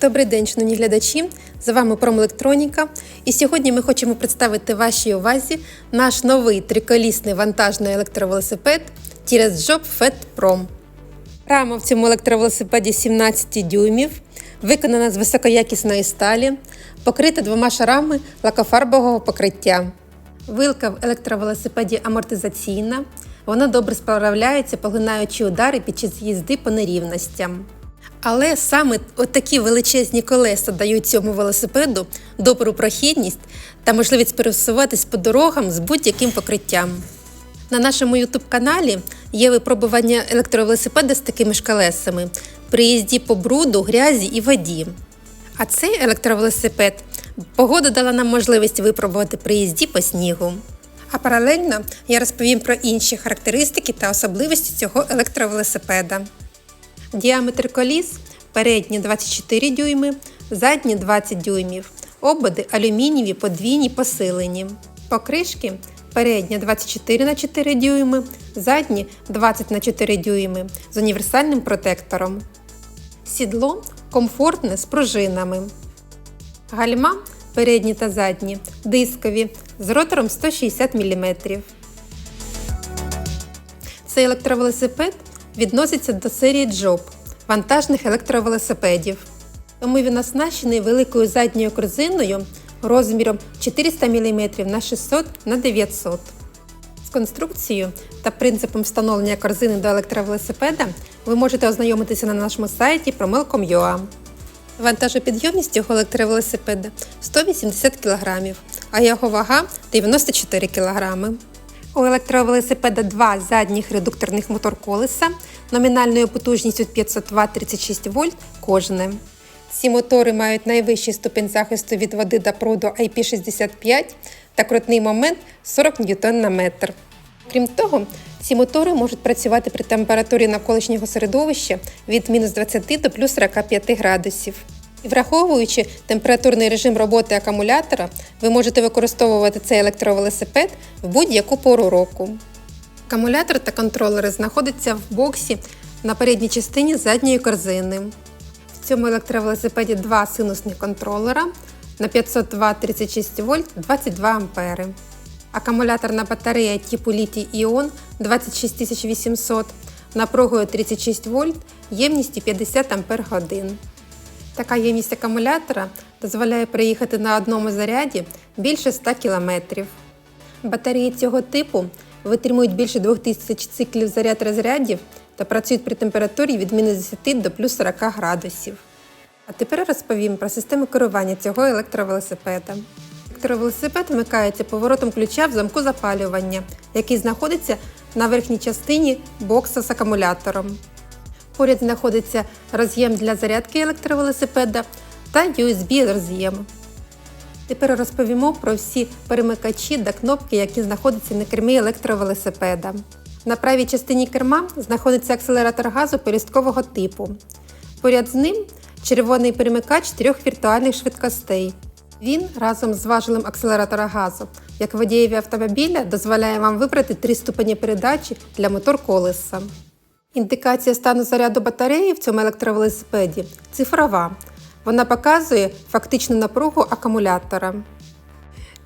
Добрий день, шановні глядачі! З вами Промелектроніка. І сьогодні ми хочемо представити вашій увазі наш новий триколісний вантажний електровелосипед Tires Job Fed. Рама в цьому електровелосипеді 17 дюймів, виконана з високоякісної сталі, покрита двома шарами лакофарбового покриття. Вилка в електровелосипеді амортизаційна. Вона добре справляється, поглинаючи удари під час їзди по нерівностям. Але саме такі величезні колеса дають цьому велосипеду добру прохідність та можливість пересуватись по дорогам з будь-яким покриттям. На нашому youtube каналі є випробування електровелосипеда з такими ж колесами при їзді по бруду, грязі і воді. А цей електровелосипед погода дала нам можливість випробувати при їзді по снігу. А паралельно я розповім про інші характеристики та особливості цього електровелосипеда. Діаметр коліс передні 24 дюйми, задні 20 дюймів, ободи алюмінієві подвійні посилені. Покришки передня 24 на 4 дюйми, задні 20 на 4 дюйми з універсальним протектором. Сідло комфортне з пружинами. Гальма передні та задні дискові з ротором 160 мм. Цей електровелосипед відноситься до серії Job вантажних електровелосипедів. Тому він оснащений великою задньою корзиною розміром 400 мм на 600 на 900 З конструкцією та принципом встановлення корзини до електровелосипеда ви можете ознайомитися на нашому сайті promel.com.ua. Вантажопідйомність цього електровелосипеда 180 кг, а його вага 94 кг. У електровелосипеда два задніх редукторних мотор-колеса номінальною потужністю 500 Вт 36 вольт кожне. Ці мотори мають найвищий ступінь захисту від води та пруду IP65 та крутний момент 40 Ньютон на метр. Крім того, ці мотори можуть працювати при температурі навколишнього середовища від мінус 20 до плюс 45 градусів. Враховуючи температурний режим роботи акумулятора, ви можете використовувати цей електровелосипед в будь-яку пору року. Акумулятор та контролери знаходяться в боксі на передній частині задньої корзини. В цьому електровелосипеді два синусних контролера на 500 Вт 36 вольт 22 ампери. Акумуляторна батарея типу літій іон 26800 напругою 36 вольт ємністю 50 ампер годин. Така ємність акумулятора дозволяє проїхати на одному заряді більше 100 км. Батареї цього типу витримують більше 2000 циклів заряд розрядів та працюють при температурі від мінус 10 до плюс 40 градусів. А тепер розповім про систему керування цього електровелосипеда. Електровелосипед вмикається поворотом ключа в замку запалювання, який знаходиться на верхній частині бокса з акумулятором. Поряд знаходиться роз'єм для зарядки електровелосипеда та USB-роз'єм. Тепер розповімо про всі перемикачі та кнопки, які знаходяться на кермі електровелосипеда. На правій частині керма знаходиться акселератор газу пелюсткового типу. Поряд з ним червоний перемикач трьох віртуальних швидкостей. Він разом з важелем акселератора газу, як водієві автомобіля, дозволяє вам вибрати три ступені передачі для мотор колеса. Індикація стану заряду батареї в цьому електровелосипеді цифрова. Вона показує фактичну напругу акумулятора.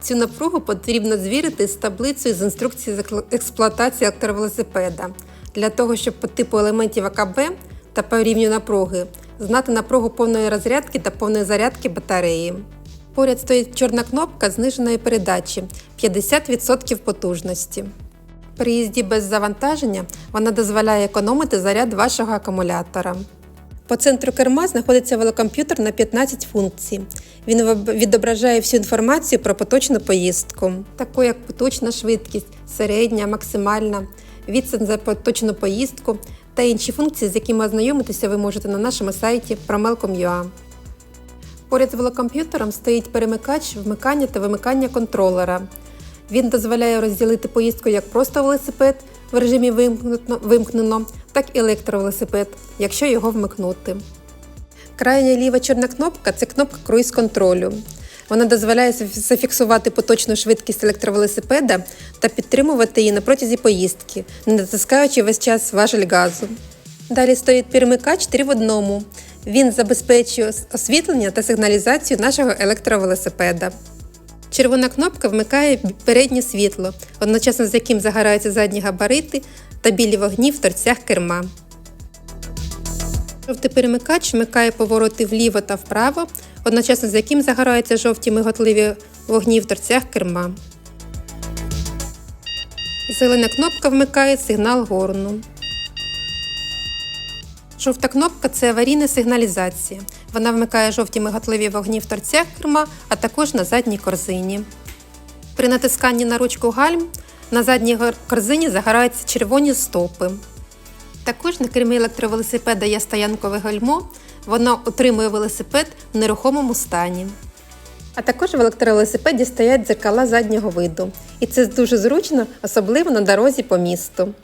Цю напругу потрібно звірити з таблицею з інструкції з експлуатації електровелосипеда для того, щоб по типу елементів АКБ та по рівню напруги знати напругу повної розрядки та повної зарядки батареї. Поряд стоїть чорна кнопка зниженої передачі 50% потужності. При їзді без завантаження вона дозволяє економити заряд вашого акумулятора. По центру керма знаходиться велокомп'ютер на 15 функцій. Він відображає всю інформацію про поточну поїздку, таку як поточна швидкість, середня, максимальна, відстань за поточну поїздку та інші функції, з якими ознайомитися ви можете на нашому сайті promel.com.ua. Поряд з велокомп'ютером стоїть перемикач вмикання та вимикання контролера. Він дозволяє розділити поїздку як просто велосипед в режимі вимкнено, так і електровелосипед, якщо його вмикнути. Крайня ліва чорна кнопка це кнопка круїз контролю. Вона дозволяє зафіксувати поточну швидкість електровелосипеда та підтримувати її на протязі поїздки, не натискаючи весь час важель газу. Далі стоїть перемикач 3 в одному. Він забезпечує освітлення та сигналізацію нашого електровелосипеда. Червона кнопка вмикає переднє світло, одночасно з яким загораються задні габарити та білі вогні в торцях керма. Жовтий перемикач вмикає повороти вліво та вправо, одночасно з яким загораються жовті миготливі вогні в торцях керма. Зелена кнопка вмикає сигнал горну. Жовта кнопка це аварійна сигналізація. Вона вмикає жовті миготливі вогні в торцях керма, а також на задній корзині. При натисканні на ручку гальм на задній корзині загораються червоні стопи. Також на кермі електровелосипеда є стоянкове гальмо. Воно утримує велосипед в нерухомому стані. А також в електровелосипеді стоять дзеркала заднього виду. І це дуже зручно, особливо на дорозі по місту.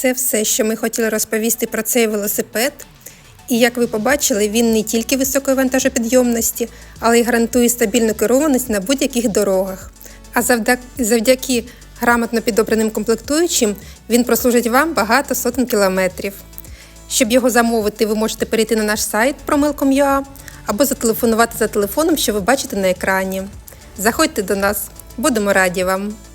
Це все, що ми хотіли розповісти про цей велосипед. І як ви побачили, він не тільки високої вантажопідйомності, але й гарантує стабільну керованість на будь-яких дорогах. А завдяки, завдяки грамотно підобраним комплектуючим він прослужить вам багато сотень кілометрів. Щоб його замовити, ви можете перейти на наш сайт promilcom.ua або зателефонувати за телефоном, що ви бачите на екрані. Заходьте до нас, будемо раді вам!